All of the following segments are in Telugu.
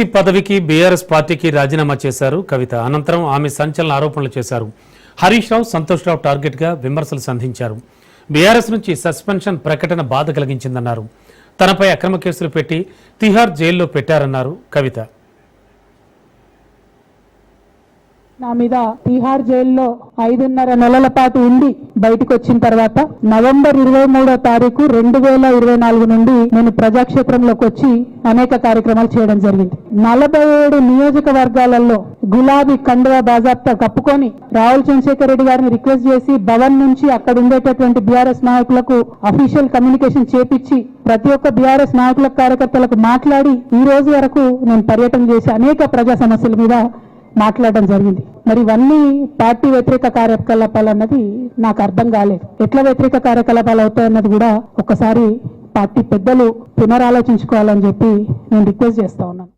ఎమ్మెల్సీ పదవికి బీఆర్ఎస్ పార్టీకి రాజీనామా చేశారు కవిత. అనంతరం ఆమె సంచలన ఆరోపణలు చేశారు. హరీష్ రావు సంతోష్ రావు టార్గెట్గా విమర్శలు సంధించారు. బీఆర్ఎస్ నుంచి సస్పెన్షన్ ప్రకటన బాధ కలిగించిందన్నారు. తనపై అక్రమ కేసులు పెట్టి తిహార్ జైల్లో పెట్టారన్నారు కవిత. నా మీద తిహార్ జైల్లో ఐదున్నర నెలల పాటు ఉండి బయటకు వచ్చిన తర్వాత నవంబర్ ఇరవై మూడో తారీఖు రెండు వేల ఇరవై నాలుగు నుండి నేను ప్రజాక్షేత్రంలోకి వచ్చి అనేక కార్యక్రమాలు చేయడం జరిగింది. నలభై ఏడు నియోజకవర్గాలలో గులాబీ కండువా బాజాప్తా కప్పుకొని రాహుల్ చంద్రశేఖర్ రెడ్డి గారిని రిక్వెస్ట్ చేసి భవన్ నుంచి అక్కడ ఉండేటటువంటి బీఆర్ఎస్ నాయకులకు అఫీషియల్ కమ్యూనికేషన్ చేపించి ప్రతి ఒక్క బీఆర్ఎస్ నాయకుల కార్యకర్తలకు మాట్లాడి ఈ రోజు వరకు నేను పర్యటన చేసి అనేక ప్రజా సమస్యల మీద మాట్లాడడం జరిగింది. మరి ఇవన్నీ పార్టీ వ్యతిరేక కార్యకలాపాలు అన్నది నాకు అర్థం కాలేదు. ఎట్లా వ్యతిరేక కార్యకలాపాలు అవుతాయన్నది కూడా ఒకసారి పార్టీ పెద్దలు పునరాలోచించుకోవాలని చెప్పి నేను రిక్వెస్ట్ చేస్తా ఉన్నాను.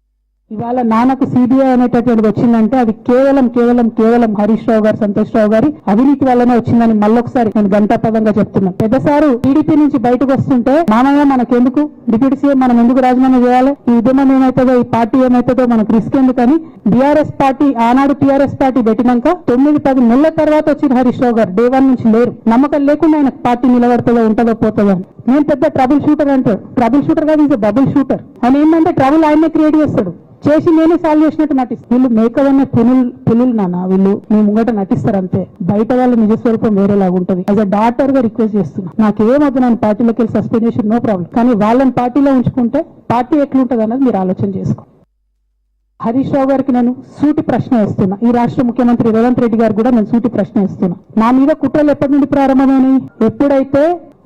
ఇవాళ నాన్నకు సిబిఐ అనేటటువంటిది వచ్చిందంటే అది కేవలం కేవలం కేవలం హరీష్ రావు గారు సంతోష్ రావు గారి అవినీతి వల్లనే వచ్చిందని మళ్ళొకసారి నేను గంటాపదంగా చెప్తున్నా. పెద్దసారు టీడీపీ నుంచి బయటకు వస్తుంటే మామయ్య మనకెందుకు? డిప్యూటీ సీఎం మనం ఎందుకు రాజీనామా చేయాలి? ఈ ఉద్యమం ఏమవుతుందో ఈ పార్టీ ఏమవుతుందో మనకు రిస్క్ ఎందుకని? బీఆర్ఎస్ పార్టీ ఆనాడు టీఆర్ఎస్ పార్టీ పెట్టినాక తొమ్మిది పది నెలల తర్వాత వచ్చిన హరీష్ రావు గారు. డే వన్ నుంచి లేరు. నమ్మకం లేకుండా ఆయన పార్టీ నిలబడుతుందో ఉంటుందో పోతుందో అని. నేను పెద్ద ట్రబుల్ షూటర్ అంటాడు ట్రబుల్ షూటర్ కాదు ఈజ్ డబుల్ షూటర్. ఆయన ఏంటంటే ట్రబుల్ ఆయనే క్రియేట్ చేస్తాడు. చేసి నేనే సాల్వ్ చేసినట్టు నటిస్తాను వీళ్ళు మేకవన్న పులులు పులులు నాన్న వీళ్ళు మీ ముంగట నటిస్తారు అంతే బయట వాళ్ళ నిజ స్వరూపం వేరేలాగా ఉంటుంది. యాజ్ అ డాక్టర్గా రిక్వెస్ట్ చేస్తున్నా. నాకేమొద్దు నన్ను పార్టీలోకి వెళ్ళి సస్పెండ్ చేసి నో ప్రాబ్లం కానీ వాళ్ళని పార్టీలో ఉంచుకుంటే పార్టీ ఎట్లుంటది అన్నది మీరు ఆలోచన చేసుకో. హరీష్ రావు గారికి నేను సూటి ప్రశ్న వేస్తున్నా. ఈ రాష్ట్ర ముఖ్యమంత్రి రేవంత్ రెడ్డి గారు కూడా నేను సూటి ప్రశ్న వేస్తున్నా. నా మీద కుట్రలు ఎప్పటి నుండి ప్రారంభమైనవి ఎప్పుడైతే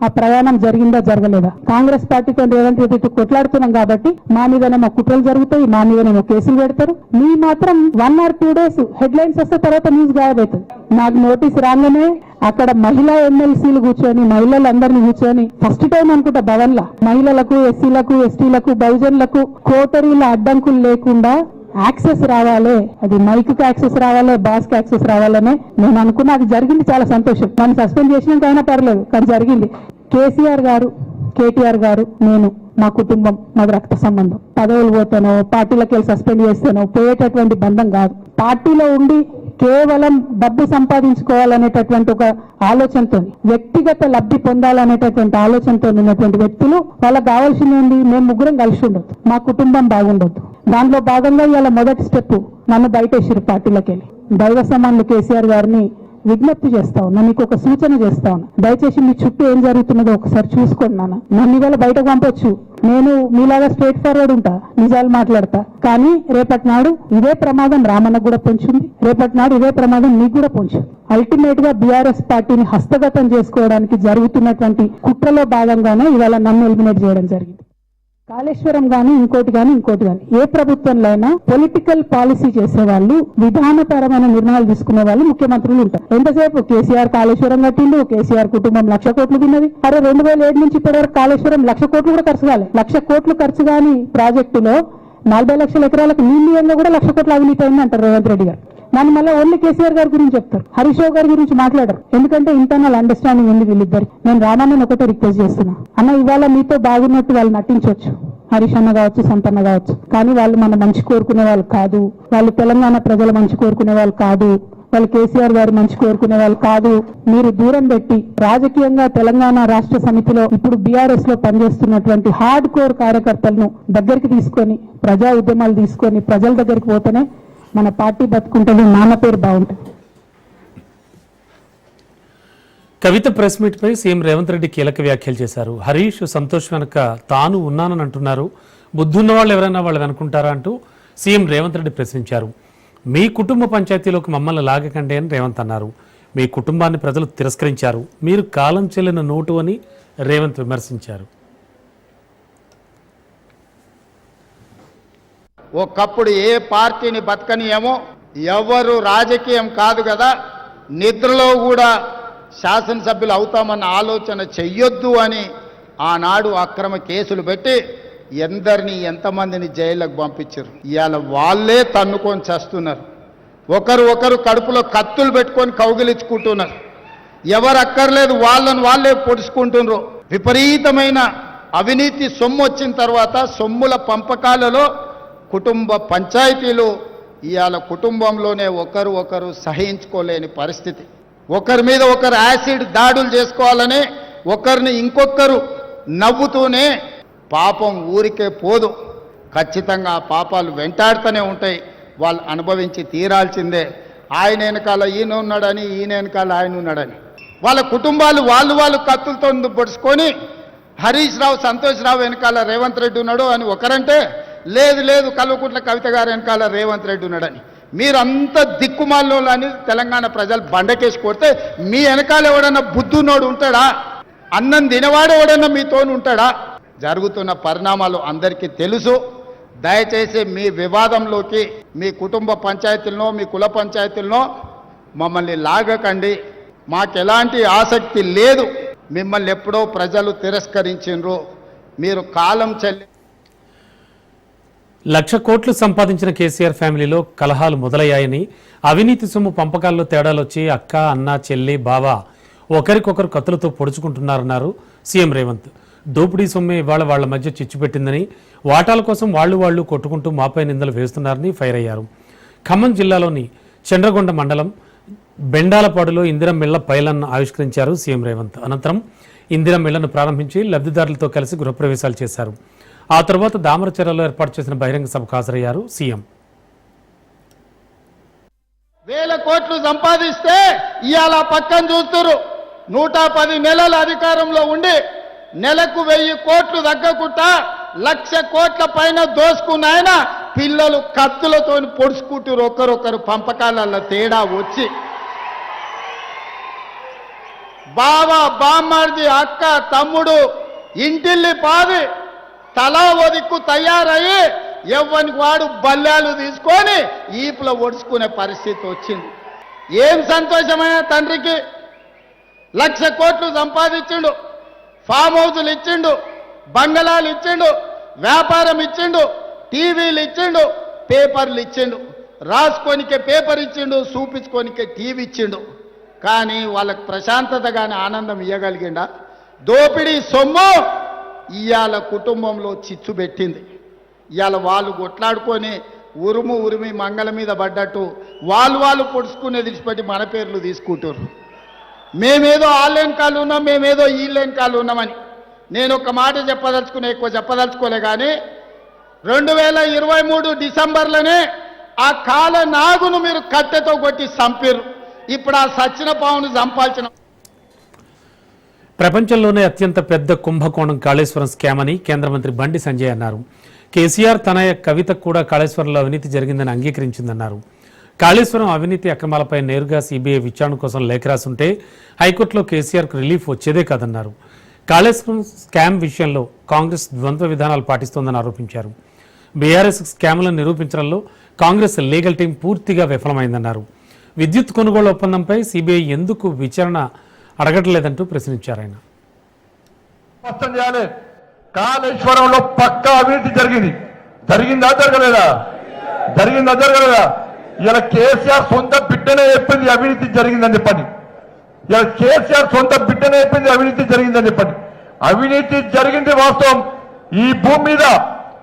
ఆ ప్రయాణం జరిగిందా జరగలేదా? కాంగ్రెస్ పార్టీతో రేవంత్ రెడ్డి కొట్లాడుతున్నాం కాబట్టి మా మీదనేమో కుట్రలు జరుగుతాయి మా మీదనేమో కేసులు పెడతారు. మీ మాత్రం one or two days headlines వస్తే తర్వాత న్యూస్ గాయబవుతుంది నాకు నోటీస్ రాగానే అక్కడ మహిళా ఎమ్మెల్సీలు కూర్చొని మహిళలందరినీ కూర్చొని ఫస్ట్ టైం అనుకుంటా భవన్ లా మహిళలకు ఎస్సీలకు ఎస్టీలకు బహుజనులకు కోటరీల అడ్డంకులు లేకుండా యాక్సెస్ రావాలి అది మైక్కి యాక్సెస్ రావాలి బాస్కి యాక్సెస్ రావాలనే నేను అనుకున్నా అది జరిగింది చాలా సంతోషం. నన్ను సస్పెండ్ చేసినాక అయినా పర్లేదు కానీ జరిగింది. కేసీఆర్ గారు కేటీఆర్ గారు నేను మా కుటుంబం మాది రక్త సంబంధం. పదవులు పోతానో పార్టీలకు వెళ్ళి సస్పెండ్ చేస్తానో పోయేటటువంటి బంధం కాదు. పార్టీలో ఉండి కేవలం డబ్బు సంపాదించుకోవాలనేటటువంటి ఒక ఆలోచనతో వ్యక్తిగత లబ్ధి పొందాలనేటటువంటి ఆలోచనతో ఉన్నటువంటి వ్యక్తులు వాళ్ళకి కావాల్సింది ఏంటి మేము ముగ్గురం కలిసి ఉండొద్దు. మా కుటుంబం బాగుండొద్దు. దాంట్లో భాగంగా ఇవాళ మొదటి స్టెప్ నన్ను బయటేసారు పార్టీలోకి వెళ్ళి. దైవ సమానులు కేసీఆర్ గారిని విజ్ఞప్తి చేస్తా ఉన్నా మీకు ఒక సూచన చేస్తా ఉన్నా. దయచేసి మీ చుట్టూ ఏం జరుగుతున్నదో ఒకసారి చూసుకోండి నాన్న. నన్ను ఇవాళ బయటకు పంపొచ్చు. నేను మీలాగా స్ట్రేట్ ఫార్వర్డ్ ఉంటా నిజాలు మాట్లాడతా. కానీ రేపటి నాడు ఇదే ప్రమాదం రామన్నకు కూడా పొంచింది. రేపటి నాడు ఇదే ప్రమాదం నీకు కూడా పొంచుంది. అల్టిమేట్గా బీఆర్ఎస్ పార్టీని హస్తగతం చేసుకోవడానికి జరుగుతున్నటువంటి కుట్రలో భాగంగానే ఇవాళ నన్ను ఎలిమినేట్ చేయడం జరిగింది. కాళేశ్వరం గాని ఇంకోటి గాని ఇంకోటి గాని. ఏ ప్రభుత్వంలో అయినా పొలిటికల్ పాలసీ చేసే వాళ్ళు విధానపరమైన నిర్ణయాలు తీసుకునే వాళ్ళు ముఖ్యమంత్రులు ఉంటారు. ఎంతసేపు కేసీఆర్ కాళేశ్వరం కట్టిండు కేసీఆర్ కుటుంబం లక్ష కోట్లు తిన్నది. అరే రెండు వేల ఏడు నుంచి ఇప్పటి వరకు కాళేశ్వరం లక్ష కోట్లు కూడా ఖర్చు కాలేదు లక్ష కోట్లు ఖర్చు కాని ప్రాజెక్టులో నలభై లక్షల ఎకరాలకు నీళ్ళు కూడా లక్ష కోట్ల అవినీతి అయింది అంటారు రేవంత్ రెడ్డి గారు. దాని మళ్ళీ ఓన్లీ కేసీఆర్ గారి గురించి చెప్తారు. హరీష్ గారి గురించి మాట్లాడరు. ఎందుకంటే ఇంటర్నల్ అండర్స్టాండింగ్ ఉంది వీళ్ళిద్దరు. నేను రామాన్ని ఒకటే రిక్వెస్ట్ చేస్తున్నా. అన్న ఇవాళ మీతో బాగున్నట్టు వాళ్ళు నటించవచ్చు హరీష్ అన్న కావచ్చు సంపన్న కావచ్చు. కానీ వాళ్ళు మన మంచి కోరుకునే వాళ్ళు కాదు. వాళ్ళు తెలంగాణ ప్రజల మంచి కోరుకునే వాళ్ళు కాదు. వాళ్ళు కేసీఆర్ గారు మంచి కోరుకునే వాళ్ళు కాదు. మీరు దూరం పెట్టి రాజకీయంగా తెలంగాణ రాష్ట్ర సమితిలో ఇప్పుడు బీఆర్ఎస్లో పనిచేస్తున్నటువంటి హార్డ్ కోర్ కార్యకర్తలను దగ్గరికి తీసుకొని ప్రజా ఉద్యమాలు తీసుకొని ప్రజల దగ్గరికి పోతేనే మన పార్టీ బతుకుంటుంది నాన్న పేరు బాగుంటుంది. కవిత ప్రెస్ మీట్ పై సీఎం రేవంత్ రెడ్డి కీలక వ్యాఖ్యలు చేశారు. హరీష్ సంతోష్ వెనక తాను ఉన్నానని అంటున్నారు. బుద్ధున్న వాళ్ళు ఎవరైనా వాళ్ళు అనుకుంటారా అంటూ సీఎం రేవంత్ రెడ్డి ప్రశ్నించారు. మీ కుటుంబ పంచాయతీలోకి మమ్మల్ని లాగకండి అని రేవంత్ అన్నారు. మీ కుటుంబాన్ని ప్రజలు తిరస్కరించారు. మీరు కాలం చెల్లిన నోటు అని రేవంత్ విమర్శించారు. ఒకప్పుడు ఏ పార్టీని బతకనీయమో ఎవరు రాజకీయం కాదు కదా నిద్రలో కూడా శాసనసభ్యులు అవుతామన్న ఆలోచన చెయ్యొద్దు అని ఆనాడు అక్రమ కేసులు పెట్టి ఎందరిని ఎంతమందిని జైళ్ళకు పంపించారు. ఇవాళ వాళ్ళే తన్నుకొని చేస్తున్నారు. ఒకరు ఒకరు కడుపులో కత్తులు పెట్టుకొని కౌగిలించుకుంటున్నారు. ఎవరు అక్కర్లేదు వాళ్ళను వాళ్ళే పొడుచుకుంటున్నారు. విపరీతమైన అవినీతి సొమ్ము వచ్చిన తర్వాత సొమ్ముల పంపకాలలో కుటుంబ పంచాయతీలు ఇవాళ కుటుంబంలోనే ఒకరు ఒకరు సహించుకోలేని పరిస్థితి. ఒకరి మీద ఒకరు యాసిడ్ దాడులు చేసుకోవాలని ఒకరిని ఇంకొకరు నవ్వుతూనే పాపం ఊరికే పోదు. ఖచ్చితంగా ఆ పాపాలు వెంటాడుతూనే ఉంటాయి. వాళ్ళు అనుభవించి తీరాల్సిందే. ఆయన వెనకాల ఈయన ఉన్నాడని ఈయన వెనకాల ఆయన ఉన్నాడని. వాళ్ళ కుటుంబాలు వాళ్ళు వాళ్ళు కత్తులతో పొడుచుకొని హరీష్ రావు సంతోష్ రావు వెనకాల రేవంత్ రెడ్డి ఉన్నాడు అని ఒకరంటే లేదు లేదు కల్వకుంట్ల కవిత గారు వెనకాల రేవంత్ రెడ్డి ఉన్నాడని. మీరంత దిక్కుమాల్లో అని తెలంగాణ ప్రజలు బండకేసి కొడితే మీ వెనకాల ఎవడన్నా బుద్ధునోడు ఉంటాడా? అన్నం తినవాడు ఎవడన్నా మీతోని ఉంటాడా? జరుగుతున్న పరిణామాలు అందరికీ తెలుసు. దయచేసి మీ వివాదంలోకి మీ కుటుంబ పంచాయతీలనో మీ కుల పంచాయతీలనో మమ్మల్ని లాగకండి. మాకు ఎలాంటి ఆసక్తి లేదు. మిమ్మల్ని ఎప్పుడో ప్రజలు తిరస్కరించిండ్రు. మీరు కాలం చెల్లి లక్ష కోట్లు సంపాదించిన కేసీఆర్ ఫ్యామిలీలో కలహాలు మొదలయ్యాయని అవినీతి సొమ్ము పంపకాల్లో తేడాలొచ్చి అక్క అన్న చెల్లి బావ ఒకరికొకరు కత్తులతో పొడుచుకుంటున్నారన్నారు సీఎం రేవంత్. దోపిడీ సొమ్మే ఇవాళ వాళ్ళ మధ్య చిచ్చు పెట్టిందని వాటాల కోసం వాళ్ళు వాళ్ళు కొట్టుకుంటూ మాపై నిందలు వేస్తున్నారని ఫైర్ అయ్యారు. ఖమ్మం జిల్లాలోని చండ్రగొండ మండలం బెండాలపాడులో ఇందిరం మిళ్ళ పైలను ఆవిష్కరించారు సీఎం రేవంత్. అనంతరం ఇందిరం మిళ్ళను ప్రారంభించి లబ్ధిదారులతో కలిసి గృహప్రవేశాలు చేశారు. ఆ తర్వాత దామరచెరలో ఏర్పాటు చేసిన బహిరంగ సభకు హాజరయ్యారు సీఎం. వేల కోట్లు సంపాదిస్తే ఇవాళ పక్కన చూస్తురు నూట పది నెలల అధికారంలో ఉండి నెలకు వెయ్యి కోట్లు తగ్గకుండా లక్ష కోట్ల పైన దోసుకున్న ఆయన పిల్లలు కత్తులతో పొడుచుకుంటారు ఒకరొకరు పంపకాలలో తేడా వచ్చి. బావ బామ్మర్ది అక్క తమ్ముడు ఇంటిల్లి పాది తలా ఒదిక్కు తయారయ్యి ఎవ్వనికి వాడు బల్లాలు తీసుకొని ఈపులో ఒడుచుకునే పరిస్థితి వచ్చింది. ఏం సంతోషమైన తండ్రికి లక్ష కోట్లు సంపాదించిండు ఫామ్ హౌసులు ఇచ్చిండు బంగళాలు ఇచ్చిండు వ్యాపారం ఇచ్చిండు టీవీలు ఇచ్చిండు పేపర్లు ఇచ్చిండు రాసుకోనికే పేపర్ ఇచ్చిండు చూపించుకోనికే టీవీ ఇచ్చిండు. కానీ వాళ్ళకి ప్రశాంతత కానీ ఆనందం ఇవ్వగలిగిండా దోపిడీ సొమ్ము ఇవాళ కుటుంబంలో చిచ్చు పెట్టింది. ఇవాళ వాళ్ళు కొట్లాడుకొని ఉరుము ఉరిమి మంగళ మీద పడ్డట్టు వాళ్ళు వాళ్ళు పొడుచుకునే విడిచిపెట్టి మన పేర్లు తీసుకుంటారు మేమేదో ఆన్లైన్ కాలు ఉన్నాం మేమేదో ఈలైన్ కాలు ఉన్నామని. నేను ఒక మాట చెప్పదలుచుకునే ఎక్కువ చెప్పదలుచుకోలే కానీ రెండు వేల ఇరవై మూడు డిసెంబర్లోనే ఆ కాల నాగును మీరు కట్టెతో కొట్టి చంపారు ఇప్పుడు ఆ సచ్చిన పావును చంపాల్సిన ప్రపంచంలోనే అత్యంత పెద్ద కుంభకోణం కాళేశ్వరం స్కామ్ అని కేంద్ర మంత్రి బండి సంజయ్ అన్నారు. కేసీఆర్ తనయ కవిత కూడా కాళేశ్వరంలో అవినీతి జరిగిందని అంగీకరించిందన్నారు. కాళేశ్వరం అవినీతి అక్రమాలపై నేరుగా సిబిఐ విచారణ కోసం లేఖ రాసుంటే హైకోర్టులో కేసీఆర్కు రిలీఫ్ వచ్చేదే కాదన్నారు. కాళేశ్వరం స్కామ్ విషయంలో కాంగ్రెస్ ద్వంద్వ విధానాలు పాటిస్తోందని ఆరోపించారు. బీఆర్ఎస్ స్కామ్లను నిరూపించడంలో కాంగ్రెస్ లీగల్ టీం పూర్తిగా విఫలమైందన్నారు. విద్యుత్ కొనుగోలు ఒప్పందంపై సిబిఐ ఎందుకు విచారణ అడగట్లేదంటూ ప్రశ్నించారు ఆయన. స్పష్టం చేయాలి. కాళేశ్వరంలో పక్క అవినీతి జరిగింది. జరిగిందా జరగలేదా? జరిగిందా జరగలేదా? ఇలా కేసీఆర్ సొంత బిడ్డనే చెప్పింది అవినీతి జరిగిందని చెప్పండి. ఇలా కేసీఆర్ సొంత బిడ్డనే చెప్పింది అవినీతి జరిగిందని చెప్పండి. అవినీతి జరిగింది వాస్తవం. ఈ భూమి మీద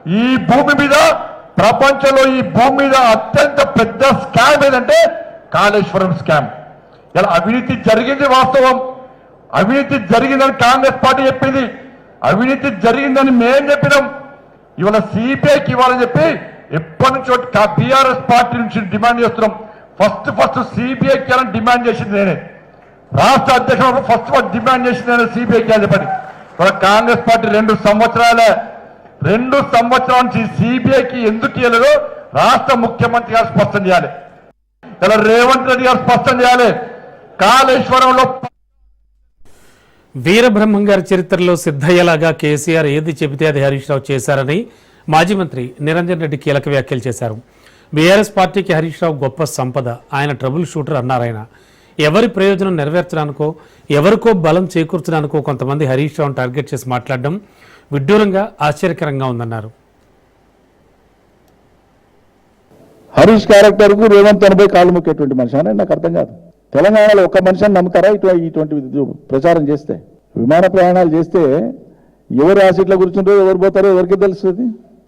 ఈ భూమి మీద ప్రపంచంలో ఈ భూమి మీద అత్యంత పెద్ద స్కామ్ ఏదంటే కాళేశ్వరం స్కామ్. ఇలా అవినీతి జరిగింది వాస్తవం. అవినీతి జరిగిందని కాంగ్రెస్ పార్టీ చెప్పింది. అవినీతి జరిగిందని మేం చెప్పినాం. ఇవాళ సిపిఐకి ఇవ్వాలని చెప్పి ఎప్పటి నుంచో బీఆర్ఎస్ పార్టీ నుంచి డిమాండ్ చేస్తున్నాం. ఫస్ట్ ఫస్ట్ సిబిఐకి అని డిమాండ్ చేసింది నేనే. రాష్ట్ర అధ్యక్షుడు ఫస్ట్ ఫస్ట్ డిమాండ్ చేసింది నేను సిబిఐకి అని చెప్పండి కాంగ్రెస్ పార్టీ రెండు సంవత్సరాలే రెండు సంవత్సరాల నుంచి సిబిఐకి ఎందుకు ఇవ్వలేదో రాష్ట్ర ముఖ్యమంత్రి గారు స్పష్టం చేయాలి. ఇలా రేవంత్ రెడ్డి గారు స్పష్టం చేయాలి. కాళేశ్వరంలో వీరబ్రహ్మం గారి చరిత్రలో సిద్ధయ్యలాగా కేసీఆర్ ఏది చెబితే అది హరీష్ రావు చేశారని మాజీ మంత్రి నిరంజన్ రెడ్డి కీలక వ్యాఖ్యలు చేశారు. బీఆర్ఎస్ పార్టీకి హరీష్ రావు గొప్ప సంపద ఆయన ట్రబుల్ షూటర్ అన్నారాయన ఎవరి ప్రయోజనం నెరవేర్చడానికో ఎవరికో బలం చేకూర్చడానికో కొంతమంది హరీష్ రావును టార్గెట్ చేసి మాట్లాడడం విడ్డూరంగా ఆశ్చర్యకరంగా ఉందన్నారు. హరీష్ క్యారెక్టర్కు రేవంత్ ఎనభై కాళ్ళు మొక్కేటువంటి మనిషి. అని నాకు అర్థం కాదు. తెలంగాణలో ఒక్క మనిషిని నమ్ముతారా? ఇటు ఇటువంటి ప్రచారం చేస్తే విమాన ప్రయాణాలు చేస్తే ఎవరు ఆ సీట్ల కూర్చుంటారో ఎవరు పోతారో ఎవరికి తెలుస్తుంది.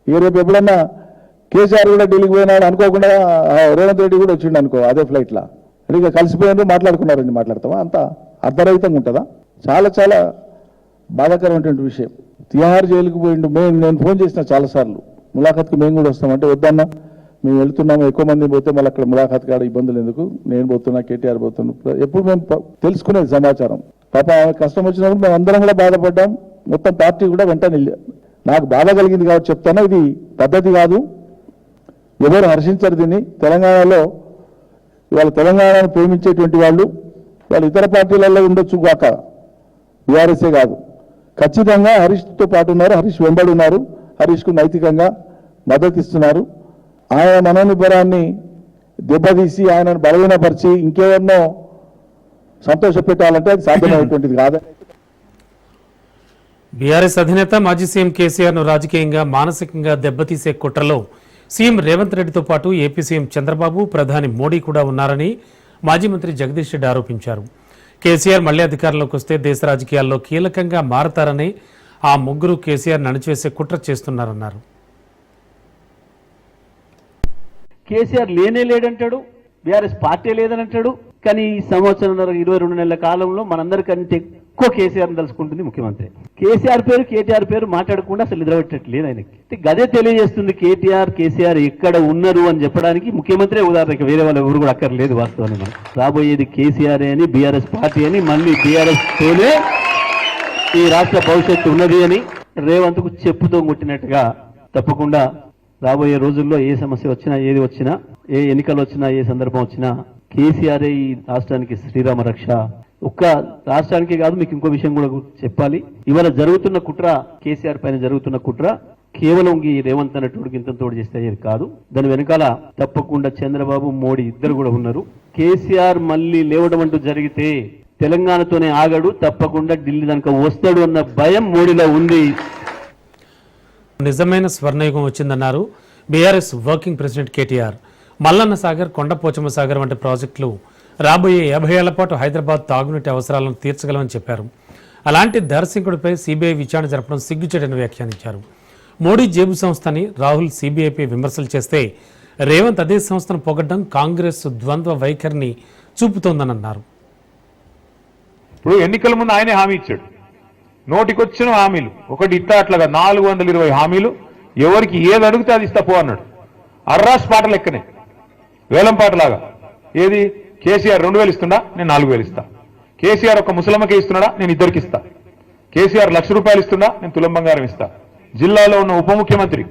ఇక రేపు ఎప్పుడన్నా కేసీఆర్ కూడా ఢిల్లీకి పోయినాడు అనుకోకుండా రేవంత్ రెడ్డి కూడా వచ్చిండు అనుకో అదే ఫ్లైట్లో ఇక కలిసిపోయినారు మాట్లాడుకున్నారండి మాట్లాడతామా అంత అర్ధరహితంగా ఉంటుందా? చాలా చాలా బాధాకరమైనటువంటి విషయం. తిహార్ జైలుకు పోయిండు. మేము నేను ఫోన్ చేసిన చాలాసార్లు. ములాఖత్కి మేము కూడా వస్తామంటే వద్దన్నా. మేము వెళ్తున్నాము ఎక్కువ మంది పోతే మళ్ళీ అక్కడ ములాఖాత్ కాడ ఇబ్బందులు ఎందుకు? నేను పోతున్నా కేటీఆర్ పోతున్నా. ఎప్పుడు మేము తెలుసుకునేది సమాచారం. పాప కష్టం వచ్చినప్పుడు మేము అందరం కూడా బాధపడ్డాం. మొత్తం పార్టీ కూడా వెంటనే నాకు బాధ కలిగింది కాబట్టి చెప్తాను ఇది పద్ధతి కాదు. ఎవరు హర్షించరు దీన్ని. తెలంగాణలో ఇవాళ తెలంగాణను ప్రేమించేటువంటి వాళ్ళు వాళ్ళు ఇతర పార్టీలలో ఉండొచ్చు కాక బీఆర్ఎస్ఏ కాదు. ఖచ్చితంగా హరీష్తో పాటు ఉన్నారు. హరీష్ వెంబడి ఉన్నారు. హరీష్కు నైతికంగా మద్దతు ఇస్తున్నారు. ఆయన మనోనిబ్బరాన్ని దెబ్బతీసి ఆయనను బలహీనపరిచి ఇంకెవరినో సంతోషపెట్టాలంటే అది సాధ్యమైనటువంటిది కాదని బీఆర్ఎస్ అధినేత మాజీ సీఎం కేసీఆర్ను రాజకీయంగా మానసికంగా దెబ్బతీసే కుట్రలో సీఎం రేవంత్ రెడ్డితో పాటు ఏపీ సీఎం చంద్రబాబు ప్రధాని మోడీ కూడా ఉన్నారని మాజీ మంత్రి జగదీష్ రెడ్డి ఆరోపించారు. కేసీఆర్ మళ్ళీ అధికారంలోకి వస్తే దేశ రాజకీయాల్లో కీలకంగా మారతారని ఆ ముగ్గురు కేసీఆర్ నడిచివేసే కుట్ర చేస్తున్నారన్నారు. కేసీఆర్ లేనే లేడంటాడు బీఆర్ఎస్ పార్టీ లేదని అంటాడు కానీ ఈ సంవత్సరం ఇరవై రెండు నెలల కాలంలో మనందరికంటే ఎక్కువ కేసీఆర్ తలుసుకుంటుంది ముఖ్యమంత్రి. కేసీఆర్ పేరు కేటీఆర్ పేరు మాట్లాడకుండా అసలు నిద్రపెట్టట్లేదు ఆయనకి. గదే తెలియజేస్తుంది కేటీఆర్ కేసీఆర్ ఎక్కడ ఉన్నారు అని చెప్పడానికి ముఖ్యమంత్రి ఉదాహరణకి వేరే వాళ్ళు ఎవరు కూడా అక్కర్లేదు వాస్తవాన్ని మనం రాబోయేది కేసీఆర్ అని బీఆర్ఎస్ పార్టీ అని మళ్ళీ బీఆర్ఎస్ తోనే ఈ రాష్ట్ర భవిష్యత్తు ఉన్నది అని రేవంత్కు చెప్పుతో కొట్టినట్టుగా తప్పకుండా రాబోయే రోజుల్లో ఏ సమస్య వచ్చినా ఏది వచ్చినా ఏ ఎన్నికలు వచ్చినా ఏ సందర్భం వచ్చినా కేసీఆర్ ఈ రాష్ట్రానికి శ్రీరామ రక్ష. ఒక్క రాష్ట్రానికి కాదు మీకు ఇంకో విషయం కూడా చెప్పాలి. ఇవాళ జరుగుతున్న కుట్ర కేసీఆర్ పైన జరుగుతున్న కుట్ర కేవలం ఈ రేవంత్ అన్నటువంటి ఇంత తోడు చేస్తే అయ్యేది కాదు. దాని వెనకాల తప్పకుండా చంద్రబాబు మోడీ ఇద్దరు కూడా ఉన్నారు. కేసీఆర్ మళ్ళీ లేవడం అంటూ జరిగితే తెలంగాణతోనే ఆగడు తప్పకుండా ఢిల్లీ దానికి వస్తాడు అన్న భయం మోడీలో ఉంది. నిజమైన స్వర్ణయుగం వచ్చిందన్నారు BRS working president KTR. Mallanna Sagar Kondapochamma Sagar వంటి ప్రాజెక్టులు రాబోయే యాభై ఏళ్ళ పాటు హైదరాబాద్ తాగునీటి అవసరాలను తీర్చగలమని చెప్పారు. అలాంటి దర్శకుడిపై సిబిఐ విచారణ జరపడం సిగ్గుచేటని వ్యాఖ్యానించారు. మోడీ జేబు సంస్థని రాహుల్ సిబిఐపై విమర్శలు చేస్తే రేవంత్ అదే సంస్థను పొగడ్డం కాంగ్రెస్ ద్వంద్వ వైఖరిని చూపుతోందని అన్నారు ఇప్పుడు ఎన్నికల ముందు ఆయనే హామీ ఇచ్చాడు. నోటికొచ్చిన హామీలు. ఒకటి ఇట్లా అట్లాగా నాలుగు వందల ఇరవై హామీలు. ఎవరికి ఏది అడిగితే అది ఇస్తా పో అన్నాడు. అర్రాస్ పాట లెక్కనే. వేలం పాటలాగా. ఏది? కేసీఆర్ రెండు వేలు ఇస్తుండా? నేను నాలుగు వేలు ఇస్తా. కేసీఆర్ ఒక ముసలమ్మకి ఇస్తున్నాడా? నేను ఇద్దరికి ఇస్తా. కేసీఆర్ లక్ష రూపాయలు ఇస్తుండా? నేను తులం బంగారం ఇస్తా. జిల్లాలో ఉన్న ఉప ముఖ్యమంత్రి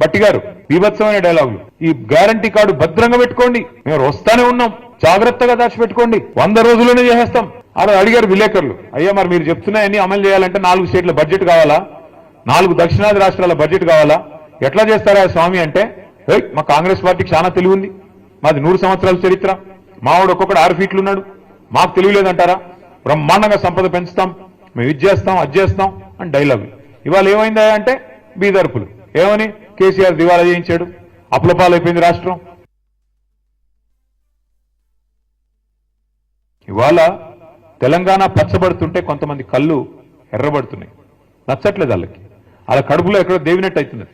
బట్టి గారు బీభత్సమైన డైలాగులు. ఈ గ్యారంటీ కార్డు భద్రంగా పెట్టుకోండి. మేము వస్తానే ఉన్నాం. జాగ్రత్తగా దాచిపెట్టుకోండి. వంద రోజుల్లోనే చేసేస్తాం. అలా అడిగారు విలేకరులు అయ్యా మరి మీరు చెప్తున్నాయని అమలు చేయాలంటే నాలుగు స్టేట్ల బడ్జెట్ కావాలా? నాలుగు దక్షిణాది రాష్ట్రాల బడ్జెట్ కావాలా? ఎట్లా చేస్తారా స్వామి అంటే మా కాంగ్రెస్ పార్టీకి చాలా తెలివి ఉంది మాది నూరు సంవత్సరాల చరిత్ర. మావాడు ఒక్కొక్కడు ఆరు ఫీట్లు ఉన్నాడు. మాకు తెలియలేదంటారా? బ్రహ్మాండంగా సంపద పెంచుతాం. మేము ఇది చేస్తాం అది చేస్తాం అని డైలాగ్ ఇవాళ ఏమైందా అంటే బీదర్పులు. ఏమని? కేసీఆర్ దివాలా చేయించాడు. అప్లపాలైపోయింది రాష్ట్రం. ఇవాళ తెలంగాణ పచ్చబడుతుంటే కొంతమంది కళ్ళు ఎర్రబడుతున్నాయి. నచ్చట్లేదు వాళ్ళకి. వాళ్ళ కడుపులో ఎక్కడో దేవినట్టు అవుతున్నది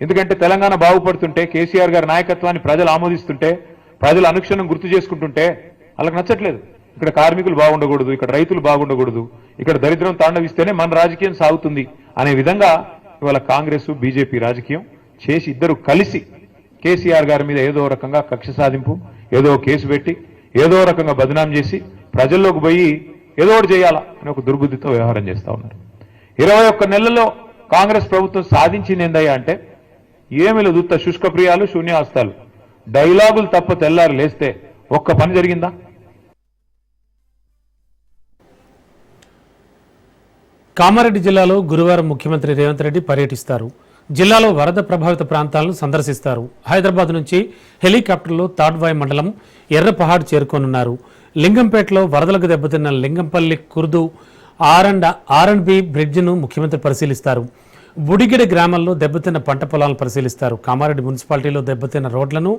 ఎందుకంటే తెలంగాణ బాగుపడుతుంటే కేసీఆర్ గారి నాయకత్వాన్ని ప్రజలు ఆమోదిస్తుంటే ప్రజలు అనుక్షణం గుర్తు చేసుకుంటుంటే వాళ్ళకి నచ్చట్లేదు. ఇక్కడ కార్మికులు బాగుండకూడదు ఇక్కడ రైతులు బాగుండకూడదు ఇక్కడ దరిద్రం తాండవిస్తేనే మన రాజకీయం సాగుతుంది అనే విధంగా ఇవాళ కాంగ్రెస్ బీజేపీ రాజకీయం చేసి ఇద్దరు కలిసి కేసీఆర్ గారి మీద ఏదో రకంగా కక్ష సాధింపు ఏదో కేసు పెట్టి ఏదో రకంగా బదనాం చేసి ప్రజల్లోకి పోయి ఏదో ఒకటి చేయాలా అని ఒక దుర్బుద్ధితో వ్యవహారం చేస్తా ఉన్నారు. ఇరవై ఒక్క నెలల్లో కాంగ్రెస్ ప్రభుత్వం సాధించింది ఏందయ్యా అంటే ఏమి లేదు ఉత్త శుష్క ప్రియాలు శూన్యాస్తాలు? డైలాగులు తప్ప తెల్లారు లేస్తే ఒక్క పని జరిగిందా? కామారెడ్డి జిల్లాలో గురువారం ముఖ్యమంత్రి రేవంత్ రెడ్డి పర్యటిస్తారు. జిల్లాలో వరద ప్రభావిత ప్రాంతాలను సందర్శిస్తారు. హైదరాబాద్ నుంచి హెలికాప్టర్లో తాడ్వాయ్ మండలం ఎర్రపహాడ్ చేరుకోనున్నారు. లింగంపేటలో వరదలకు దెబ్బతిన్న Lingampalli Kurdu R and R and B బ్రిడ్జ్ను ముఖ్యమంత్రి పరిశీలిస్తారు. బుడిగిడి గ్రామంలో దెబ్బతిన్న పంట పొలాలను పరిశీలిస్తారు. కామారెడ్డి మున్సిపాలిటీలో దెబ్బతిన్న రోడ్లను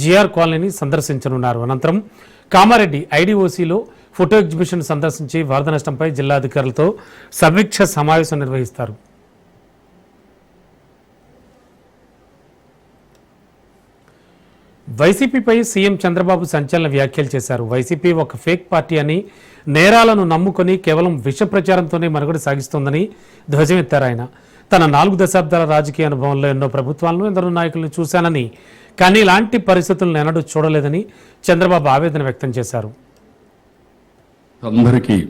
జిఆర్ కాలనీని సందర్శించనున్నారు. అనంతరం కామారెడ్డి ఐడిఓసిలో ఫోటో ఎగ్జిబిషన్ సందర్శించి వరద నష్టంపై జిల్లా అధికారులతో సమీక్ష సమావేశం నిర్వహిస్తారు. వైసీపీపై సీఎం చంద్రబాబు సంచలన వ్యాఖ్యలు చేశారు. వైసీపీ ఒక ఫేక్ పార్టీ అని నేరాలను నమ్ముకొని కేవలం విష ప్రచారంతోనే మనుగడ సాగిస్తోందని ధ్వజమెత్తారు ఆయన. తన నాలుగు దశాబ్దాల రాజకీయ అనుభవంలో ఎన్నో ప్రభుత్వాలను ఎందరో నాయకులను చూశానని కానీ ఇలాంటి పరిస్థితులను ఎన్నడూ చూడలేదని చంద్రబాబు ఆవేదన వ్యక్తం చేశారు. అందరికీ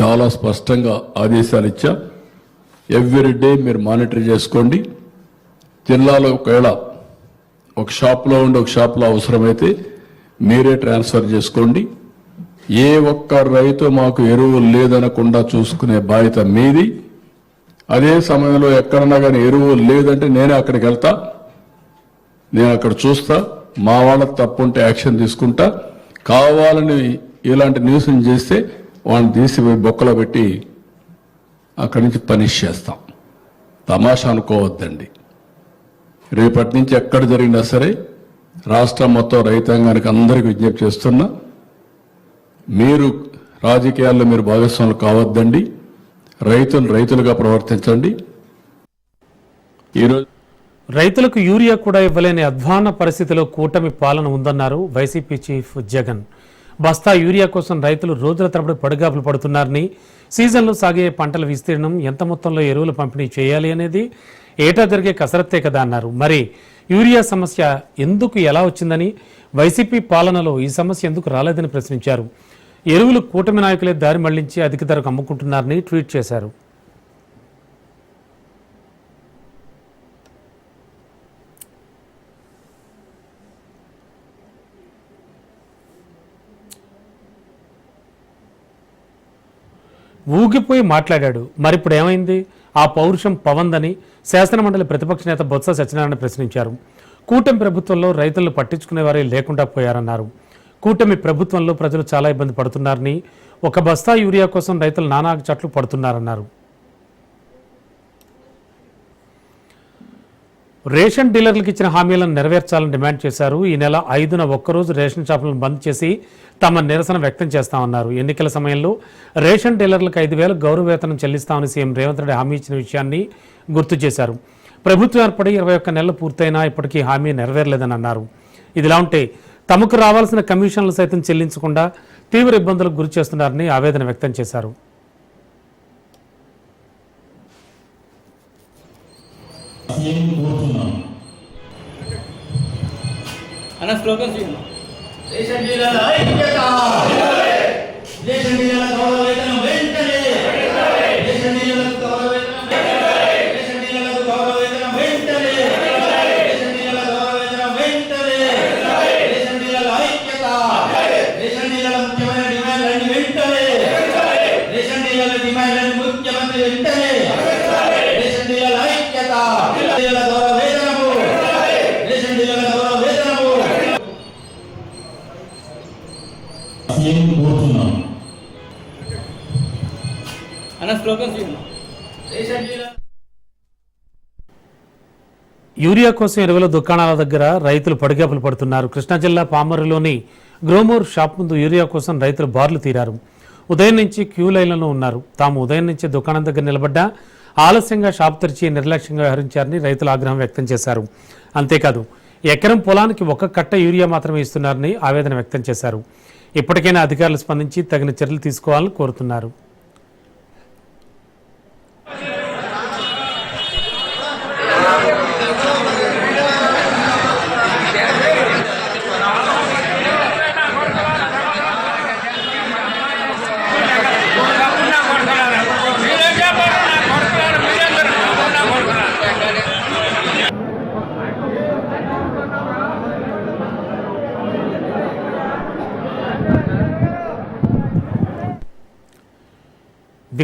చాలా స్పష్టంగా ఆదేశాలు ఇచ్చా. ఎవ్రీ డే మీరు మానిటర్ చేసుకోండి. జిల్లాలో ఒకవేళ ఒక షాప్లో ఉండి ఒక షాప్లో అవసరమైతే మీరే ట్రాన్స్ఫర్ చేసుకోండి. ఏ ఒక్క రైతు మాకు ఎరువులు లేదనకుండా చూసుకునే బాధ్యత మీది. అదే సమయంలో ఎక్కడన్నా కానీ ఎరువులు లేదంటే నేనే అక్కడికి వెళ్తా. నేను అక్కడ చూస్తా. మా వాళ్ళ తప్పుంటే యాక్షన్ తీసుకుంటా. కావాలని ఇలాంటి న్యూస్ చేస్తే వాళ్ళని తీసిపోయి బొక్కలో పెట్టి అక్కడి నుంచి పనిష్ చేస్తాం. తమాషా అనుకోవద్దండి. రేపటి నుంచి ఎక్కడ జరిగినా సరే రాష్ట్రం మొత్తం రైతాంగానికి అందరికీ విజ్ఞప్తి చేస్తున్నా మీరు రాజకీయాల్లో మీరు భాగస్వాములు కావద్దండి రైతులు రైతులుగా ప్రవర్తించండి. ఈరోజు రైతులకు యూరియా కూడా ఇవ్వలేని అధ్వాన పరిస్థితిలో కూటమి పాలన ఉందన్నారు వైసీపీ చీఫ్ జగన్. బస్తా యూరియా కోసం రైతులు రోజుల తరబడి పడుగాపులు పడుతున్నారని సీజన్లో సాగే పంటల విస్తీర్ణం ఎంత మొత్తంలో ఎరువులు పంపిణీ చేయాలి అనేది ఏటా జరిగే కసరత్తే కదా అన్నారు. మరి యూరియా సమస్య ఎందుకు ఎలా వచ్చిందని వైసీపీ పాలనలో ఈ సమస్య ఎందుకు రాలేదని ప్రశ్నించారు. ఎరువులు కూటమి నాయకులే దారి మళ్ళించి అధిక ధరకు అమ్ముకుంటున్నారని ట్వీట్ చేశారు. ఊగిపోయి మాట్లాడాడు. మరిప్పుడు ఏమైంది? ఆ పౌరుషం పవందని శాసనమండలి ప్రతిపక్ష నేత బొత్స సత్యనారాయణ ప్రశ్నించారు. కూటమి ప్రభుత్వంలో రైతులను పట్టించుకునేవారే లేకుండా పోయారన్నారు. కూటమి ప్రభుత్వంలో ప్రజలు చాలా ఇబ్బంది పడుతున్నారని ఒక బస్తా యూరియా కోసం రైతులు నానా చట్లు పడుతున్నారన్నారు. రేషన్ డీలర్లకు ఇచ్చిన హామీలను నెరవేర్చాలని డిమాండ్ చేశారు. ఈ నెల ఐదున ఒక్కరోజు రేషన్ షాపులను బంద్ చేసి తమ నిరసన వ్యక్తం చేస్తామన్నారు. ఎన్నికల సమయంలో రేషన్ డీలర్లకు ఐదు వేల గౌరవ వేతనం చెల్లిస్తామని సీఎం రేవంత్ రెడ్డి హామీ ఇచ్చిన విషయాన్ని గుర్తు చేశారు. ప్రభుత్వం ఏర్పడి ఇరవై ఒక్క నెలలు పూర్తయినా ఇప్పటికీ హామీ నెరవేరలేదని అన్నారు. ఇదిలా ఉంటే తమకు రావాల్సిన కమిషన్లు సైతం చెల్లించకుండా తీవ్ర ఇబ్బందులకు గురి చేస్తున్నారని ఆవేదన వ్యక్తం చేశారు. అన్న స్లోగన్స్ ఇవ్వండి. రేషన్ డీలర్ల ఐక్యత రేషన్ డీలర్ల గౌరవ వేతనం యూరియా కోసం ఎరువుల దుకాణాల దగ్గర రైతులు పడిగాపులు పడుతున్నారు. కృష్ణా జిల్లా పామరులోని గ్రోమోర్ షాప్ ముందు యూరియా కోసం రైతులు బార్లు తీరారు. ఉదయం నుంచి క్యూ లైన్లలో ఉన్నారు. తాము ఉదయం నుంచి దుకాణం దగ్గర నిలబడ్డా ఆలస్యంగా షాప్ తెరిచి నిర్లక్ష్యంగా వ్యవహరించారని రైతులు ఆగ్రహం వ్యక్తం చేశారు. అంతేకాదు ఎకరం పొలానికి ఒక కట్ట యూరియా మాత్రమే ఇస్తున్నారని ఆవేదన వ్యక్తం చేశారు. ఇప్పటికైనా అధికారులు స్పందించి తగిన చర్యలు తీసుకోవాలని కోరుతున్నారు.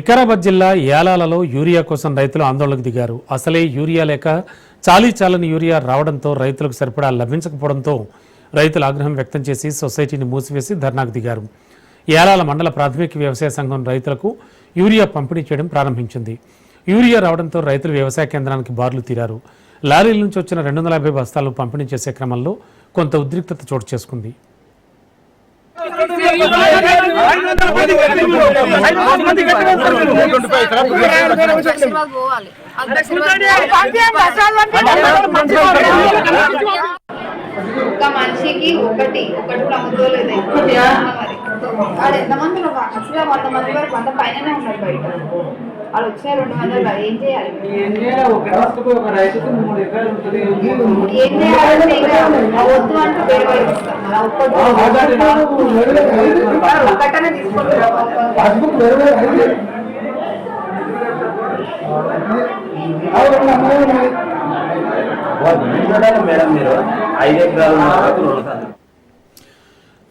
వికారాబాద్ జిల్లా యాలాలలో యూరియా కోసం రైతులు ఆందోళనకు దిగారు. అసలే యూరియా లేక చాలీ చాలని యూరియా రావడంతో రైతులకు సరిపడా లభించకపోవడంతో రైతులు ఆగ్రహం వ్యక్తం చేసి సొసైటీని మూసివేసి ధర్నాకు దిగారు. ఏలాల మండల ప్రాథమిక వ్యవసాయ సంఘం రైతులకు యూరియా పంపిణీ చేయడం ప్రారంభించింది. యూరియా రావడంతో రైతులు వ్యవసాయ కేంద్రానికి బార్లు తీరారు. లారీల నుంచి వచ్చిన రెండు వందల యాభై బస్తాలను పంపిణీ చేసే క్రమంలో కొంత ఉద్రిక్తత చోటు చేసుకుంది. ఒక మనిషికి ఒకటి ఒకటి కూడా అమ్ముకోలేదు మరి వాడు ఎంతమంది అసలు వంద మంది వరకు వంద పైననే ఉన్నారు బయట. వాళ్ళు వచ్చిన రెండు వందలు ఏం చేయాలి? ఏం చేయాలంటే వద్దు అంటే ఒక్కటనే తీసుకుంటారు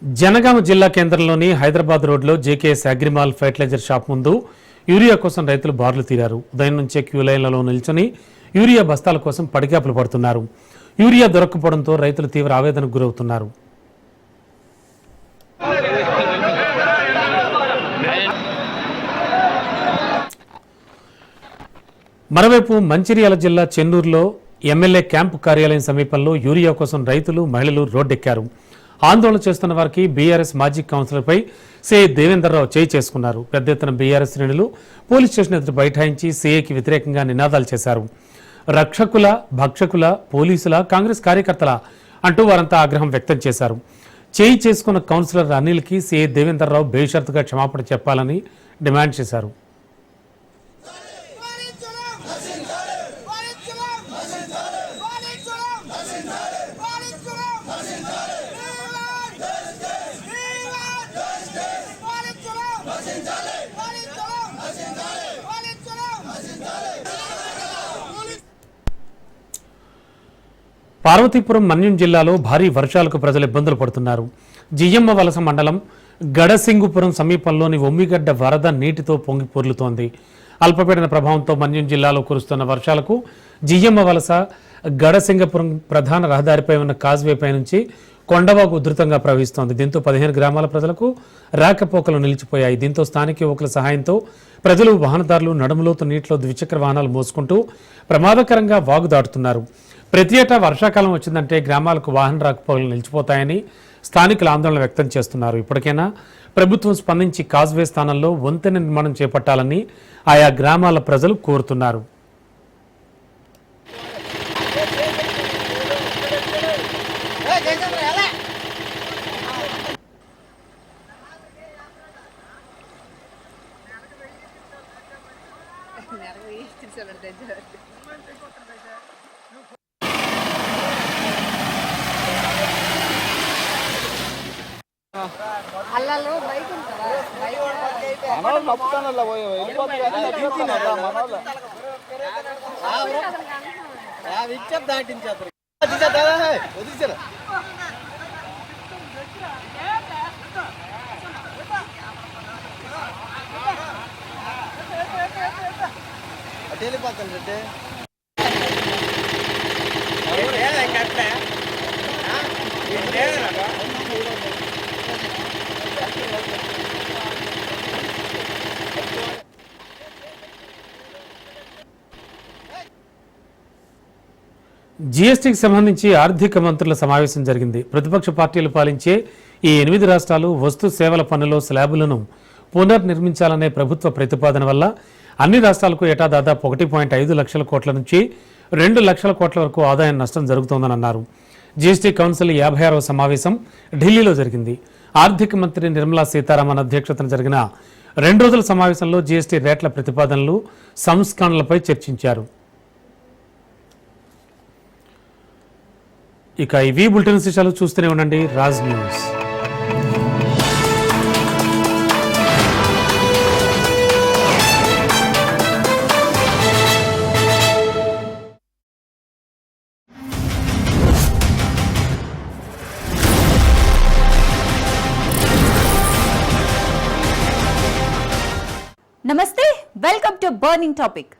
జనగామ జిల్లా కేంద్రంలోని హైదరాబాద్ రోడ్లో జేకేఎస్ అగ్రిమాల్ ఫెర్టిలైజర్ షాప్ ముందు యూరియా కోసం రైతులు బార్లు తీరారు. ఉదయం నుంచే క్యూ లైన్లలో నిల్చొని యూరియా బస్తాల కోసం పడిగాపులు పడుతున్నారు. యూరియా దొరక్కపోవడంతో రైతులు తీవ్ర ఆవేదనకు గురవుతున్నారు. మరోవైపు మంచిర్యాల జిల్లా చెన్నూరులో ఎమ్మెల్యే క్యాంపు కార్యాలయం సమీపంలో యూరియా కోసం రైతులు మహిళలు రోడ్డెక్కారు. ఆందోళన చేస్తున్న వారికి బీఆర్ఎస్ మాజీ కౌన్సిలర్పై సే దేవేందర్రావు చేయి చేసుకున్నారు. పెద్ద ఎత్తున బీఆర్ఎస్ శ్రేణులు పోలీస్ స్టేషన్ ఎదుట బైఠాయించి సీఏకి వ్యతిరేకంగా నినాదాలు చేశారు. రక్షకుల భక్షకుల పోలీసుల కాంగ్రెస్ కార్యకర్తల అంటూ వారంతా ఆగ్రహం వ్యక్తం చేశారు. చేయి చేసుకున్న కౌన్సిలర్ అనిల్కి సీఏ దేవేందర్రావు బేషరతుగా క్షమాపణ చెప్పాలని డిమాండ్ చేశారు. పార్వతీపురం మన్యం జిల్లాలో భారీ వర్షాలకు ప్రజలు ఇబ్బందులు పడుతున్నారు. జియ్యమ్మ వలస మండలం గడసింగుపురం సమీపంలోని ఒమ్మిగడ్డ వరద నీటితో పొంగి పొర్లుతోంది. అల్పపీడన ప్రభావంతో మన్యం జిల్లాలో కురుస్తున్న వర్షాలకు జియ్యమ్మ వలస గడసింగపురం ప్రధాన రహదారిపై ఉన్న కాజ్వేపై నుంచి కొండవాగు ఉధృతంగా ప్రవహిస్తోంది. దీంతో పదిహేను గ్రామాల ప్రజలకు రాకపోకలు నిలిచిపోయాయి. దీంతో స్థానిక యువకుల సహాయంతో ప్రజలు వాహనదారులు నడుములోతు నీటిలో ద్విచక్ర వాహనాలు మోసుకుంటూ ప్రమాదకరంగా వాగు దాటుతున్నారు ప్రతి ఏటా వర్షాకాలం వచ్చిందంటే గ్రామాలకు వాహన రాకపోకలు నిలిచిపోతాయని స్థానికులు ఆందోళన వ్యక్తం చేస్తున్నారు. ఇప్పటికైనా ప్రభుత్వం స్పందించి కాజ్వే స్థానంలో వంతెన నిర్మాణం చేపట్టాలని ఆయా గ్రామాల ప్రజలు కోరుతున్నారు. ఇచ్చేది దాటించేస్తారు వదిలిచారా. అటు వెళ్ళిపోతాను రెడ్డి. కట్ట జీఎస్టీకి సంబంధించి ఆర్థిక మంత్రుల సమావేశం జరిగింది. ప్రతిపక్ష పార్టీలు పాలించే ఈ ఎనిమిది రాష్ట్రాలు వస్తు సేవల పన్నులో స్లాబులను పునర్నిర్మించాలనే ప్రభుత్వ ప్రతిపాదన వల్ల అన్ని రాష్ట్రాలకు ఏటా దాదాపు ఒకటి పాయింట్ ఐదు లక్షల కోట్ల నుంచి రెండు లక్షల కోట్ల వరకు ఆదాయం నష్టం జరుగుతోందని అన్నారు జీఎస్టీ కౌన్సిల్ యాభై ఆరవ సమావేశం ఢిల్లీలో జరిగింది. ఆర్థిక మంత్రి నిర్మలా సీతారామన్ అధ్యక్షతన జరిగిన రెండు రోజుల సమావేశంలో జీఎస్టీ రేట్ల ప్రతిపాదనలు సంస్కరణలపై చర్చించారు. ఇక ఇవి బులెటిన్ విశేషాలు చూస్తూనే ఉండండి. రాజ్ న్యూస్. నమస్తే వెల్కమ్ టు బర్నింగ్ టాపిక్.